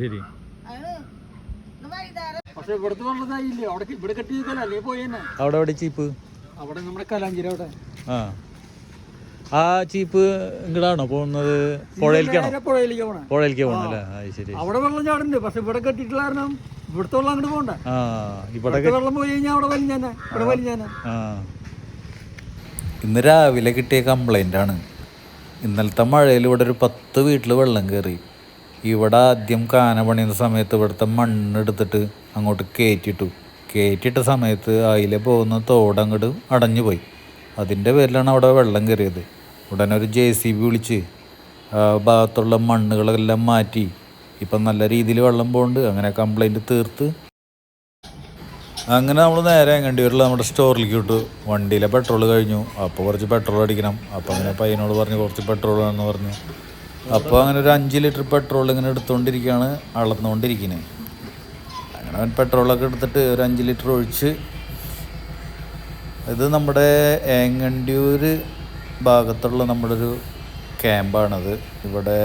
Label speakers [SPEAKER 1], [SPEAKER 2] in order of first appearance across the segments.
[SPEAKER 1] ശരി
[SPEAKER 2] പക്ഷെ ഇവിടുത്തെ വെള്ളതായില്ല അവിടെ ഇവിടെ കെട്ടിയിരിക്കല
[SPEAKER 1] അവിടെ എവിടെ ചീപ്പ്?
[SPEAKER 2] അവിടെ നമ്മുടെ കലാഞ്ചിരി അവിടെ.
[SPEAKER 1] ആ. ആ ചീപ്പ് ഇങ്ങടാണോ പോകുന്നത്? പുഴയിലേക്കാണോ?
[SPEAKER 2] പുഴയിലേക്ക്
[SPEAKER 1] പുഴയിലേക്ക് പോകണല്ലേ അത് ശരി
[SPEAKER 2] അവിടെ വെള്ളം ചാടുന്നുണ്ട്. പക്ഷെ ഇവിടെ കെട്ടിയിട്ടുള്ള കാരണം ഇവിടുത്തെ വെള്ളം അങ്ങോട്ട് പോകണ്ട.
[SPEAKER 1] ആ ഇവിടെ
[SPEAKER 2] വെള്ളം പോയി കഴിഞ്ഞാൽ അവിടെ വലിഞ്ഞാനെ. ഇവിടെ വലിഞ്ഞാനെ.
[SPEAKER 1] ആ. ഇന്ന് രാവിലെ കിട്ടിയ കംപ്ലൈന്റ് ആണ്. ഇന്നലത്തെ മഴയിൽ ഇവിടെ ഒരു പത്ത് വീട്ടിൽ വെള്ളം കയറി ഇവിടെ ആദ്യം കാന പണിയുന്ന സമയത്ത് ഇവിടുത്തെ മണ്ണെടുത്തിട്ട് അങ്ങോട്ട് കയറ്റിട്ടു കയറ്റിയിട്ട സമയത്ത് അതിലെ പോകുന്ന തോട് അടഞ്ഞു പോയി. അതിന്റെ പേരിലാണ് അവിടെ വെള്ളം കയറിയത്. ഉടനെ ഒരു ജെ സി ബി വിളിച്ച് ഭാഗത്തുള്ള മണ്ണുകളെല്ലാം മാറ്റി. ഇപ്പം നല്ല രീതിയിൽ വെള്ളം പോകുന്നുണ്ട് അങ്ങനെ കംപ്ലൈന്റ് തീർത്ത് അങ്ങനെ നമ്മൾ നേരെ എങ്ങണ്ടിയൂരിൽ നമ്മുടെ സ്റ്റോറിലേക്ക് വിട്ടു. വണ്ടിയിലെ പെട്രോൾ കഴിഞ്ഞു. അപ്പോൾ കുറച്ച് പെട്രോൾ അടിക്കണം. അപ്പോൾ അങ്ങനെ പയ്യനോട് പറഞ്ഞു കുറച്ച് പെട്രോൾ വേണമെന്ന് പറഞ്ഞു. അപ്പോൾ അങ്ങനെ ഒരു അഞ്ച് ലിറ്റർ പെട്രോൾ ഇങ്ങനെ എടുത്തുകൊണ്ടിരിക്കുകയാണ് അളന്നുകൊണ്ടിരിക്കുന്നത് അങ്ങനെ അവൻ പെട്രോളൊക്കെ എടുത്തിട്ട് ഒരു അഞ്ച് ലിറ്റർ ഒഴിച്ച് ഇത് നമ്മുടെ ഏങ്ങണ്ടിയൂർ ഭാഗത്തുള്ള നമ്മുടെ ഒരു ക്യാമ്പാണത്. ഇവിടെ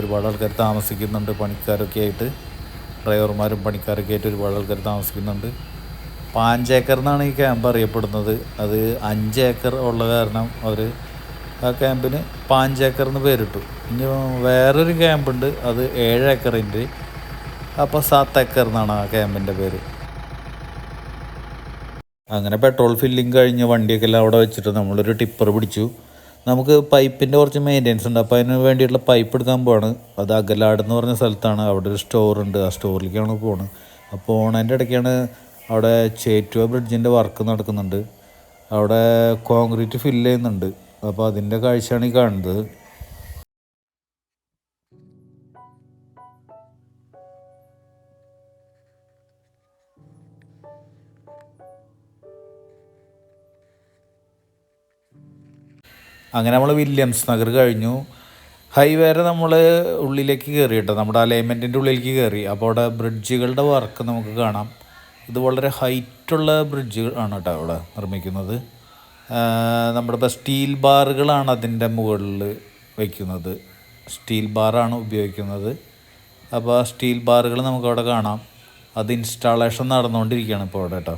[SPEAKER 1] ഒരുപാട് ആൾക്കാർ താമസിക്കുന്നുണ്ട് പണിക്കാരൊക്കെ ആയിട്ട്. ഡ്രൈവർമാരും പണിക്കാരൊക്കെ ആയിട്ട് ഒരുപാട് ആൾക്കാർ താമസിക്കുന്നുണ്ട്. പാഞ്ചേക്കർ എന്നാണ് ഈ ക്യാമ്പ് അറിയപ്പെടുന്നത്. അത് അഞ്ച് ഏക്കർ ഉള്ള കാരണം അവർ ആ ക്യാമ്പിന് പാഞ്ചേക്കർ എന്ന് പേരിട്ടു. ഇനി വേറൊരു ക്യാമ്പുണ്ട് അത് ഏഴ് ഏക്കറിന്റെ അപ്പോൾ സാത്ത് ഏക്കർ എന്നാണ് ആ ക്യാമ്പിന്റെ പേര്. അങ്ങനെ പെട്രോൾ ഫില്ലിങ് കഴിഞ്ഞ് വണ്ടിയൊക്കെ എല്ലാം അവിടെ വെച്ചിട്ട് നമ്മളൊരു ടിപ്പർ പിടിച്ചു. നമുക്ക് പൈപ്പിന്റെ കുറച്ച് മെയിന്റെനൻസ് ഉണ്ട്. അപ്പോൾ അതിന് വേണ്ടിയിട്ടുള്ള പൈപ്പ് എടുക്കാൻ പോവാണ്. അത് അകലാട് എന്ന് പറഞ്ഞ സ്ഥലത്താണ്. അവിടെ ഒരു സ്റ്റോർ ഉണ്ട്. ആ സ്റ്റോറിലേക്കാണ് പോകുന്നത് അപ്പോൾ ഓണതിന്റെ ഇടയ്ക്കാണ് അവിടെ ചേറ്റുവ ബ്രിഡ്ജിന്റെ വർക്ക് നടക്കുന്നുണ്ട്. അവിടെ കോൺക്രീറ്റ് ഫില്ല് ചെയ്യുന്നുണ്ട്. അപ്പോൾ അതിന്റെ കാഴ്ചയാണ് ഈ കാണുന്നത്. അങ്ങനെ നമ്മൾ വില്യംസ് നഗർ കഴിഞ്ഞു. ഹൈവേരെ നമ്മൾ ഉള്ളിലേക്ക് കയറി കേട്ടോ. നമ്മുടെ അലൈൻമെന്റിന്റെ ഉള്ളിലേക്ക് കയറി അപ്പോൾ അവിടെ ബ്രിഡ്ജുകളുടെ വർക്ക് നമുക്ക് കാണാം. ഇത് വളരെ ഹൈറ്റുള്ള ബ്രിഡ്ജ് ആണ് കേട്ടോ അവിടെ നിർമ്മിക്കുന്നത്. നമ്മുടെ സ്റ്റീൽ ബാറുകളാണ് അതിന്റെ മുകളിൽ വയ്ക്കുന്നത് സ്റ്റീൽ ബാറാണ് ഉപയോഗിക്കുന്നത്. അപ്പോൾ സ്റ്റീൽ ബാറുകൾ നമുക്കവിടെ കാണാം. അത് ഇൻസ്റ്റാളേഷൻ നടന്നുകൊണ്ടിരിക്കുകയാണ് ഇപ്പോൾ അവിടെ കേട്ടോ.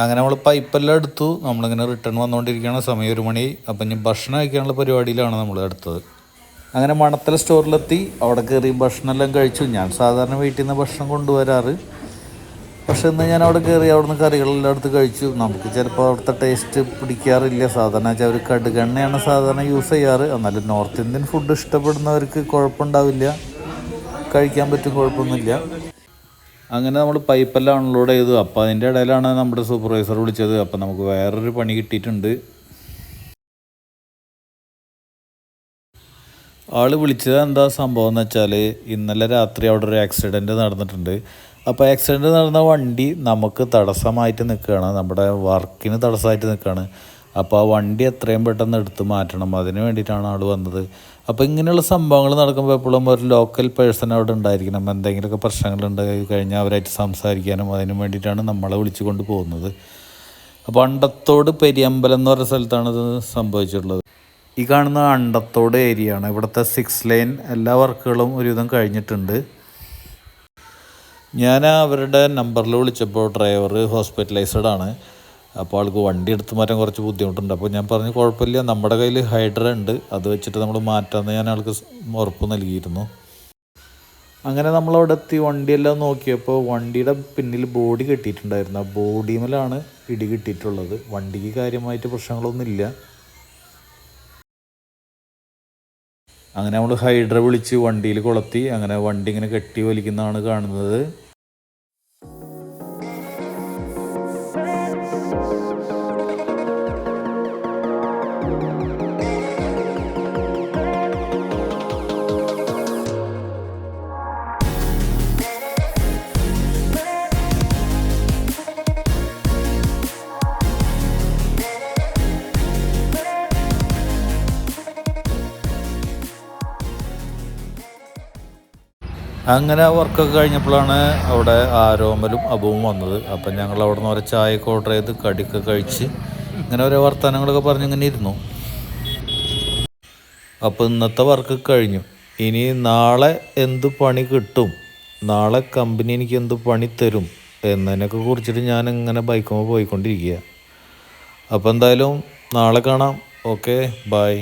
[SPEAKER 1] അങ്ങനെ നമ്മൾ പൈപ്പെല്ലാം എടുത്തു. നമ്മളിങ്ങനെ റിട്ടേൺ വന്നുകൊണ്ടിരിക്കുകയാണ് സമയം ഒരു മണി. അപ്പം ഇനി ഭക്ഷണം കഴിക്കാനുള്ള പരിപാടിയിലാണ് നമ്മൾ എടുത്തത് അങ്ങനെ മണത്തല സ്റ്റോറിലെത്തി. അവിടെ കയറി ഭക്ഷണമെല്ലാം കഴിച്ചു. ഞാൻ സാധാരണ വീട്ടിൽ നിന്ന് ഭക്ഷണം കൊണ്ടുവരാറ്. പക്ഷേ ഇന്ന് ഞാൻ അവിടെ കയറി അവിടുന്ന് കറികളെല്ലാം എടുത്ത് കഴിച്ചു. നമുക്ക് ചിലപ്പോൾ അവിടുത്തെ ടേസ്റ്റ് പിടിക്കാറില്ല. സാധാരണ വെച്ചാൽ അവർ കടുകെണ്ണയാണ് സാധാരണ യൂസ് ചെയ്യാറ്. എന്നാലും നോർത്ത് ഇന്ത്യൻ ഫുഡ് ഇഷ്ടപ്പെടുന്നവർക്ക് കുഴപ്പമുണ്ടാവില്ല. കഴിക്കാൻ പറ്റും കുഴപ്പമൊന്നുമില്ല. അങ്ങനെ നമ്മൾ പൈപ്പെല്ലാം അൺലോഡ് ചെയ്തു. അപ്പോൾ അതിന്റെ ഇടയിലാണ് നമ്മുടെ സൂപ്പർവൈസർ വിളിച്ചത്. അപ്പോൾ നമുക്ക് വേറൊരു പണി കിട്ടിയിട്ടുണ്ട്. ആൾ വിളിച്ചത് എന്താ സംഭവം എന്ന് വെച്ചാൽ ഇന്നലെ രാത്രി അവിടെ ഒരു ആക്സിഡന്റ് നടന്നിട്ടുണ്ട്. അപ്പോൾ ആക്സിഡന്റ് നടന്ന വണ്ടി നമുക്ക് തടസ്സമായിട്ട് നിൽക്കുകയാണ്. നമ്മുടെ വർക്കിന് തടസ്സമായിട്ട് നിൽക്കുകയാണ്. അപ്പോൾ ആ വണ്ടി എത്രയും പെട്ടെന്ന് എടുത്ത് മാറ്റണം. അതിന് വേണ്ടിയിട്ടാണ് ആൾ വന്നത്. അപ്പോൾ ഇങ്ങനെയുള്ള സംഭവങ്ങൾ നടക്കുമ്പോൾ എപ്പോഴും ഒരു ലോക്കൽ പേഴ്സൺ അവിടെ ഉണ്ടായിരിക്കണം. എന്തെങ്കിലുമൊക്കെ പ്രശ്നങ്ങൾ ഉണ്ടായി കഴിഞ്ഞാൽ അവരായിട്ട് സംസാരിക്കാനും അതിന് വേണ്ടിയിട്ടാണ് നമ്മളെ വിളിച്ചു കൊണ്ട് പോകുന്നത്. അപ്പോൾ അണ്ടത്തോട് പെരിയമ്പലം എന്ന് പറഞ്ഞ സ്ഥലത്താണ് ഇത് സംഭവിച്ചിട്ടുള്ളത്. ഈ കാണുന്ന അണ്ടത്തോട് ഏരിയ ആണ്. ഇവിടുത്തെ സിക്സ് ലൈൻ എല്ലാ വർക്കുകളും ഒരുവിധം കഴിഞ്ഞിട്ടുണ്ട്. ഞാൻ അവരുടെ നമ്പറിൽ വിളിച്ചപ്പോൾ ഡ്രൈവർ ഹോസ്പിറ്റലൈസ്ഡ് ആണ്. അപ്പോൾ ആൾക്ക് വണ്ടി എടുത്ത് മാറ്റാൻ കുറച്ച് ബുദ്ധിമുട്ടുണ്ട്. അപ്പോൾ ഞാൻ പറഞ്ഞു കുഴപ്പമില്ല നമ്മുടെ കയ്യിൽ ഹൈഡ്ര ഉണ്ട്. അത് വെച്ചിട്ട് നമ്മൾ മാറ്റാമെന്ന് ഞാൻ ആൾക്ക് ഉറപ്പ് നൽകിയിരുന്നു. അങ്ങനെ നമ്മളവിടെ എത്തി. വണ്ടിയെല്ലാം നോക്കിയപ്പോൾ വണ്ടിയുടെ പിന്നിൽ ബോഡി കെട്ടിയിട്ടുണ്ടായിരുന്നു. ആ ബോഡിമേലാണ് ഇടി കിട്ടിയിട്ടുള്ളത്. വണ്ടിക്ക് കാര്യമായിട്ട് പ്രശ്നങ്ങളൊന്നുമില്ല. അങ്ങനെ നമ്മൾ ഹൈഡ്ര വിളിച്ച് വണ്ടിയിൽ കൊളത്തി. അങ്ങനെ വണ്ടി ഇങ്ങനെ കെട്ടി വലിക്കുന്നതാണ് കാണുന്നത്. അങ്ങനെ വർക്കൊക്കെ കഴിഞ്ഞപ്പോഴാണ് അവിടെ ആരോമലും അബുവും വന്നത്. അപ്പം ഞങ്ങൾ അവിടെ നിന്ന് ഓരോ ചായയൊക്കെ ഓർഡർ ചെയ്ത് കടിയൊക്കെ കഴിച്ച് ഇങ്ങനെ ഓരോ വർത്തമാനങ്ങളൊക്കെ പറഞ്ഞ് ഇങ്ങനെ ഇരുന്നു. അപ്പോൾ ഇന്നത്തെ വർക്ക് കഴിഞ്ഞു. ഇനി നാളെ എന്ത് പണി കിട്ടും? നാളെ കമ്പനി എനിക്ക് എന്ത് പണി തരും? എന്നതിനൊക്കെ കുറിച്ചിട്ട് ഞാൻ ഇങ്ങനെ ബൈക്കുമ്പോൾ പോയിക്കൊണ്ടിരിക്കുക. അപ്പോൾ എന്തായാലും നാളെ കാണാം. Okay bye